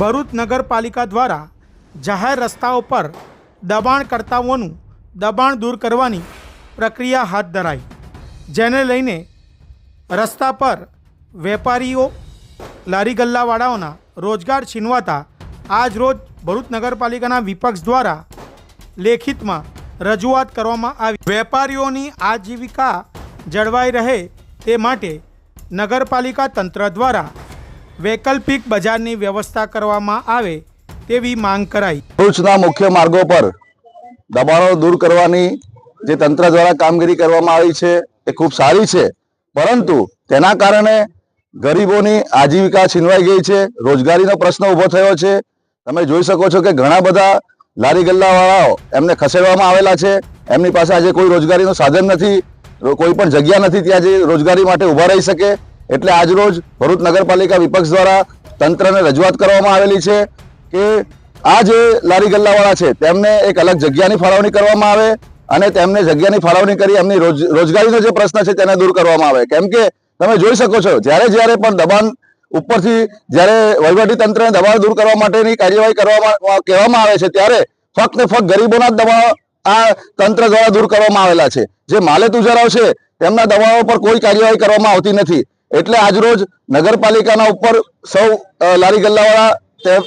ભરૂચ નગરપાલિકા દ્વારા જાહેર રસ્તાઓ પર દબાણકર્તાઓનું દબાણ દૂર કરવાની પ્રક્રિયા હાથ ધરાઈ. જેને લઈને રસ્તા પર વેપારીઓ લારી ગલ્લાવાળાઓના રોજગાર છીનવાતા આજ રોજ ભરૂચ નગરપાલિકાના વિપક્ષ દ્વારા લેખિતમાં રજૂઆત કરવામાં આવી. વેપારીઓની આજીવિકા જળવાઈ રહે તે માટે નગરપાલિકા તંત્ર દ્વારા વૈકલ્પિક બજારની વ્યવસ્થા કરવામાં આવે તેવી માંગ કરાઈ. ભરૂચના મુખ્ય માર્ગો પર દબાણો દૂર કરવાની જે તંત્ર દ્વારા કામગીરી કરવામાં આવી છે એ ખૂબ સારી છે. પરંતુ તેના કારણે ગરીબોની આજીવિકા છીનવાઈ ગઈ છે, રોજગારીનો પ્રશ્ન ઊભો થયો છે. તમે જોઈ શકો છો કે ઘણા બધા લારી ગલ્લાવાળાઓ એમને ખસેડવામાં આવેલા છે. એમની પાસે આજે કોઈ રોજગારીનું સાધન નથી, કોઈ પણ જગ્યા નથી ત્યાં જે રોજગારી માટે ઊભા રહી શકે. એટલે આજરોજ ભરૂચ નગરપાલિકા વિપક્ષ દ્વારા તંત્રને રજૂઆત કરવામાં આવેલી છે કે આ જે લારી ગલ્લાવાળા છે, તેમને એક અલગ જગ્યાની ફાળવણી કરવામાં આવે અને તેમને જગ્યાની ફાળવણી કરી એમની રોજ- રોજગારીનો જે પ્રશ્ન છે તેને દૂર કરવામાં આવે. કેમ કે તમે જોઈ શકો છો, જ્યારે જ્યારે પણ દબાણ ઉપરથી, જ્યારે તંત્રને દબાણ દૂર કરવા માટેની કાર્યવાહી કરવામાં, કહેવામાં આવે છે, ત્યારે ફક્ત ફક્ત ગરીબોના દબાણો આ તંત્ર દ્વારા દૂર કરવામાં આવેલા છે. જે માલે તુજારાઓ છે, તેમના દબાણો પર કોઈ કાર્યવાહી કરવામાં આવતી નથી. એટલે આજરોજ નગરપાલિકાના ઉપર સૌ લારી ગલ્લાવાળા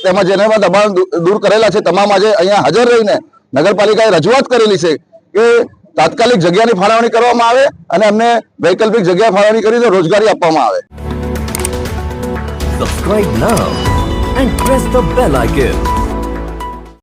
તેમાં જેને દબાણ દૂર કરેલા છે તમામ આજે અહીંયા હાજર રહીને નગરપાલિકાએ રજૂઆત કરેલી છે કે તાત્કાલિક જગ્યાની ફાળવણી કરવામાં આવે અને અમને વૈકલ્પિક જગ્યા ફાળવણી કરીને રોજગારી આપવામાં આવે Subscribe now and press the bell icon.